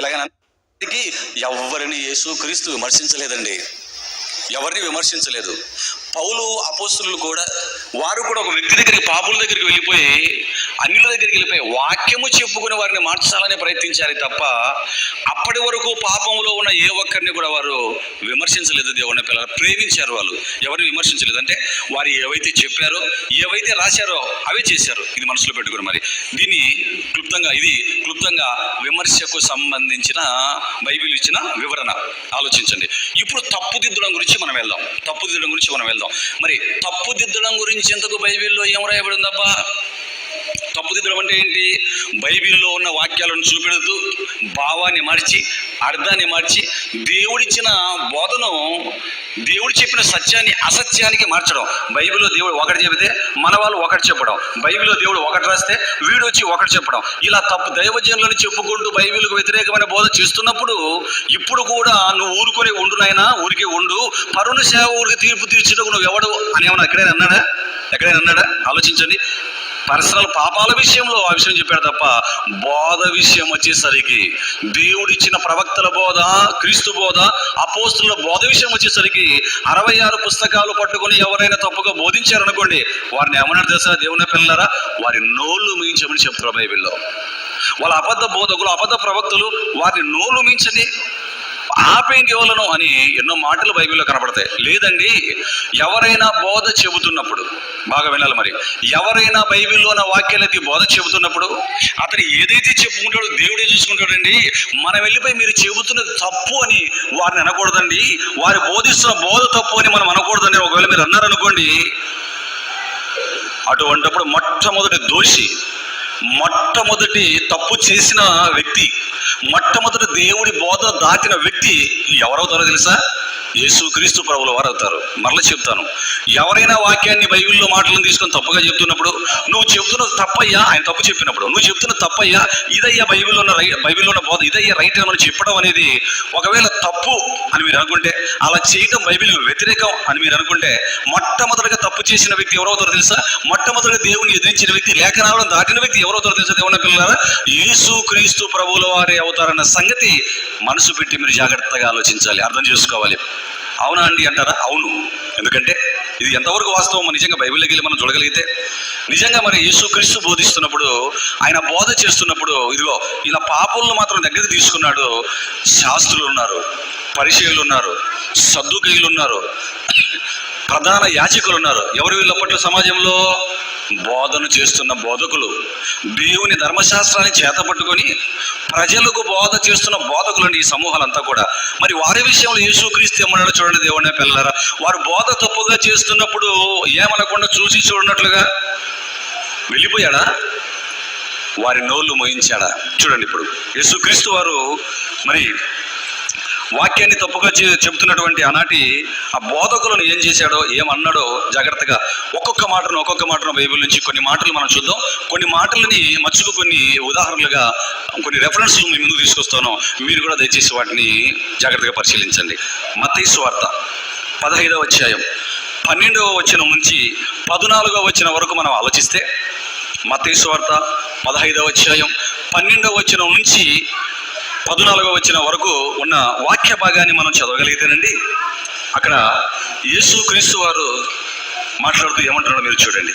ఇలాగనకి ఎవరిని యేసు క్రీస్తు విమర్శించలేదండి. ఎవరిని విమర్శించలేదు. పౌలు అపోస్తులు కూడా వారు కూడా ఒక వ్యక్తి దగ్గరికి పాపుల దగ్గరికి వెళ్ళిపోయి అన్యుల దగ్గరికి వెళ్ళిపోయి వాక్యము చెప్పుకుని వారిని మార్చాలని ప్రయత్నించాలి తప్ప అప్పటి వరకు పాపంలో ఉన్న ఏ ఒక్కరిని కూడా వారు విమర్శించలేదు దేవుని పిల్లలు. ప్రేమించారు వాళ్ళు. ఎవరిని విమర్శించలేదు. అంటే వారు ఏవైతే చెప్పారో ఏవైతే రాశారో అవే చేశారు. ఇది మనసులో పెట్టుకుని మరి. దీన్ని క్లుప్తంగా ఇది క్లుప్తంగా విమర్శకు సంబంధించిన బైబిల్ ఇచ్చిన వివరణ. ఆలోచించండి. ఇప్పుడు తప్పుదిద్దడం గురించి మనం వెళ్దాం. తప్పుదిద్దడం గురించి మనం వెళ్దాం. మరి తప్పుదిద్దడం గురించి ఎందుకు బైబిల్లో ఏం రాయబడిందబ్బా? ఉందబ్బా తప్పుదిద్దడం అంటే ఏంటి? బైబిల్లో ఉన్న వాక్యాలను చూపెడుతూ భావాన్ని మార్చి అర్థాన్ని మార్చి దేవుడిచ్చిన బోధను దేవుడు చెప్పిన సత్యాన్ని అసత్యానికి మార్చడం. బైబిల్లో దేవుడు ఒకటి చెబితే మన వాళ్ళు ఒకటి చెప్పడం. బైబిల్లో దేవుడు ఒకటి రాస్తే వీడు వచ్చి ఒకటి చెప్పడం. ఇలా తప్పు దైవజనులను చెప్పుకుంటూ బైబిల్కు వ్యతిరేకమైన బోధ చేస్తున్నప్పుడు ఇప్పుడు కూడా నువ్వు ఊరుకొని ఉండు నాయనా ఊరికే ఉండు. పరుణ సేవ ఊరికి తీర్పు తీర్చుటకు నువ్వు ఎవడు అని ఏమన్నా ఎక్కడైనా అన్నాడా? ఎక్కడైనా అన్నాడా? ఆలోచించండి. పర్సనల్ పాపాల విషయంలో ఆ విషయం చెప్పాడు తప్ప బోధ విషయం వచ్చేసరికి దేవుడిచ్చిన ప్రవక్తల బోధ క్రీస్తు బోధ అపోస్తుల బోధ విషయం వచ్చేసరికి అరవై ఆరు పుస్తకాలు పట్టుకొని ఎవరైనా తప్పుగా బోధించారనుకోండి వారిని ఏమన్నా తెలుసా? దేవుని పిల్లరా వారి నోళ్ళు మించమని చెప్తారు బైబిల్లో. వాళ్ళ అబద్ధ బోధకులు అబద్ధ ప్రవక్తలు వారిని నోళ్ళు మించని ఆపేంటి అని ఎన్నో మాటలు బైబిల్లో కనపడతాయి లేదండి ఎవరైనా బోధ చెబుతున్నప్పుడు బాగా వినాలి మరి ఎవరైనా బైబిల్లో ఉన్న వాక్యాలకి బోధ చెబుతున్నప్పుడు అతను ఏదైతే చెప్పుకుంటాడో దేవుడే చూసుకుంటాడండి మనం వెళ్ళిపోయి మీరు చెబుతున్నది తప్పు అని వారిని అనకూడదండి. వారు బోధిస్తున్న బోధ తప్పు అని మనం అనకూడదండి. ఒకవేళ మీరు అన్నారనుకోండి అటువంటప్పుడు మొట్టమొదటి దోషి మొట్టమొదటి తప్పు చేసిన వ్యక్తి మొట్టమొదటి దేవుడి బోధ దాటిన వ్యక్తి ఎవరవుతారో తెలుసా? యేసు క్రీస్తు ప్రభుల వారు అవుతారు. మరలా చెప్తాను. ఎవరైనా వాక్యాన్ని బైబిల్లో మాటలను తీసుకొని తప్పుగా చెప్తున్నప్పుడు నువ్వు చెప్తున్న తప్పయ్యా ఆయన తప్పు చెప్పినప్పుడు నువ్వు చెప్తున్న తప్పయ్యా ఇదయ్యా బైబిల్లో ఉన్న రై బైబిల్లో ఉన్న బోధ ఇదయ్యా రైట్ అని చెప్పడం అనేది ఒకవేళ తప్పు అని మీరు అనుకుంటే అలా చేయటం బైబిల్ వ్యతిరేకం అని మీరు అనుకుంటే మొట్టమొదటిగా తప్పు చేసిన వ్యక్తి ఎవరవుతారో తెలుసా? మొట్టమొదటిగా దేవుని ఎదిరించిన వ్యక్తి లేఖనాలను దాటిన వ్యక్తి ఎవరవుతారో తెలుసా దేవుని పిల్లలారా? యేసు క్రీస్తు ప్రభుల వారే అవుతారన్న సంగతి మనసు పెట్టి మీరు జాగ్రత్తగా ఆలోచించాలి అర్థం చేసుకోవాలి. అవునా అండి అంటారా? అవును. ఎందుకంటే ఇది ఎంతవరకు వాస్తవం నిజంగా బైబిల్లోకి వెళ్ళి మనం చూడగలిగితే నిజంగా మరి యేసుక్రీస్తు బోధిస్తున్నప్పుడు ఆయన బోధ చేస్తున్నప్పుడు ఇదిగో ఇలా పాపులను మాత్రం దగ్గరికి తీసుకున్నాడు శాస్త్రులు ఉన్నారు పరిచయులు ఉన్నారు సద్దుకయ్యులు ఉన్నారు ప్రధాన యాచకులు ఉన్నారు. ఎవరు వీళ్ళప్పట్లో సమాజంలో? బోధన చేస్తున్న బోధకులు దేవుని ధర్మశాస్త్రాన్ని చేతపట్టుకొని ప్రజలకు బోధ చేస్తున్న బోధకులండి ఈ సమూహాలంతా కూడా. మరి వారి విషయంలో యేసుక్రీస్తు ఏమన్నాడు చూడండి దేవుని పిల్లరా వారు బోధ తప్పుగా చేస్తున్నప్పుడు ఏమనకుండా చూసి చూడనట్లుగా వెళ్ళిపోయాడా? వారి నోళ్ళు మోయించాడా? చూడండి ఇప్పుడు. యేసుక్రీస్తు వారు మరి వాక్యాన్ని తప్పుగా చెబుతున్నటువంటి ఆనాటి ఆ బోధకులను ఏం చేశాడో ఏమన్నాడో జాగ్రత్తగా ఒక్కొక్క మాటను ఒక్కొక్క మాటను బైబిల్ నుంచి కొన్ని మాటలు మనం చూద్దాం. కొన్ని మాటలని మచ్చుకు కొన్ని ఉదాహరణలుగా కొన్ని రెఫరెన్స్లు మీ ముందుకు తీసుకొస్తాను. మీరు కూడా దయచేసి వాటిని జాగ్రత్తగా పరిశీలించండి. మత్తయి వార్త పదహైదవ అధ్యాయం. పన్నెండవ వచ్చిన నుంచి పద్నాలుగవ వచ్చిన వరకు మనం ఆలోచిస్తే మత్తయి వార్త పదహైదవ అధ్యాయం పన్నెండవ వచ్చిన నుంచి పద్నాలుగో వచ్చిన వరకు ఉన్న వాక్య భాగాన్ని మనం చదవగలిగితేనండి అక్కడ యేసు క్రీస్తు వారు మాట్లాడుతూ ఏమంటున్నాడో మీరు చూడండి.